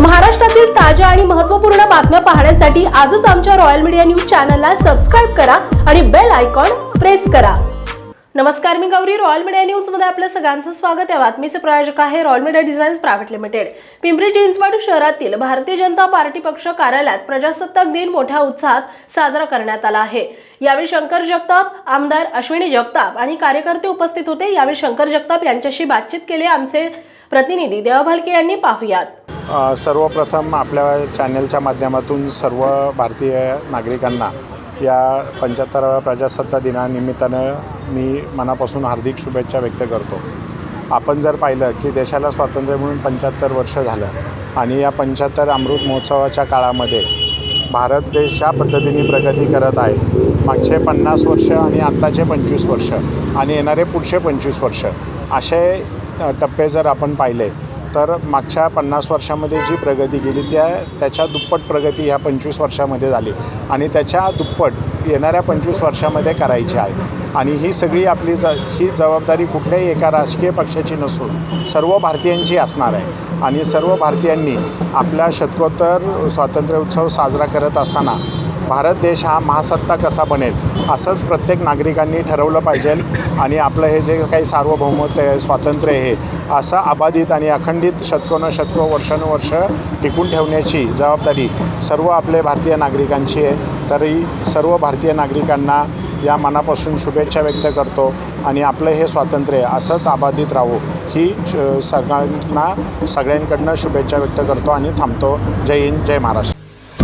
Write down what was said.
महाराष्ट्रातील ताज्या आणि महत्त्वपूर्ण बातम्या पाहण्यासाठी आजच आमच्या रॉयल मीडिया न्यूज चॅनलला सबस्क्राईब करा आणि बेल आयकॉन प्रेस करा. नमस्कार मी गौरी. रॉयल मीडिया न्यूजमध्ये आपलं आपल्या सगळ्यांचं स्वागत. या बातमीचे प्रायोजक आहे royal media designs private limited Pimpri Chinchwad शहरातील भारतीय जनता पार्टी पक्ष कार्यालयात प्रजासत्ताक दिन मोठ्या उत्साहात साजरा करण्यात आला आहे. यावेळी शंकर जगताप आमदार अश्विनी जगताप आणि कार्यकर्ते उपस्थित होते. यावेळी शंकर जगताप यांच्याशी बातचीत केली आमचे प्रतिनिधी देवा भालके यांनी. पाहुयात. सर्वप्रथम आपल्या चॅनलच्या माध्यमातून सर्व भारतीय नागरिकांना या पंच्याहत्तराव्या प्रजासत्ताक दिनानिमित्तानं मी मनापासून हार्दिक शुभेच्छा व्यक्त करतो. आपण जर पाहिलं की देशाला स्वातंत्र्य म्हणून पंच्याहत्तर वर्ष झालं आणि या पंच्याहत्तर अमृत महोत्सवाच्या काळामध्ये भारत देश ज्या पद्धतीने प्रगती करत आहे मागचे पन्नास वर्ष आणि आत्ताचे पंचवीस वर्ष आणि येणारे पुढचे पंचवीस वर्ष असे टप्पे जर आपण पाहिले तर मागच्या पन्नास वर्षामध्ये जी प्रगती केली त्या त्याच्या दुप्पट प्रगती ह्या पंचवीस वर्षामध्ये झाली. आणि त्याच्या दुप्पट येणाऱ्या पंचवीस वर्षामध्ये करायची आहे. आणि ही सगळी आपली ज ही जबाबदारी कुठल्याही एका राजकीय पक्षाची नसून सर्व भारतीयांची असणार आहे. आणि सर्व भारतीयांनी आपला शतकोत्तर स्वातंत्र्य उत्सव साजरा करत असताना भारत देश हा महासत्ता कसा बनेल? असंच प्रत्येक नागरिकांनी ठरवलं पाहिजे आणि आपलं हे जे काही सार्वभौमत्व आहे स्वातंत्र्य आहे असं अबाधित आणि अखंडित शतकोनं शतको वर्षानुवर्ष टिकून ठेवण्याची जबाबदारी सर्व आपले भारतीय नागरिकांची आहे. तरी सर्व भारतीय नागरिकांना या मनापासून शुभेच्छा व्यक्त करतो आणि आपलं हे स्वातंत्र्य असंच अबाधित राहो ही श- सगळ्यांना सगळ्यांकडनं शुभेच्छा व्यक्त करतो आणि थांबतो. जय हिंद जय महाराष्ट्र.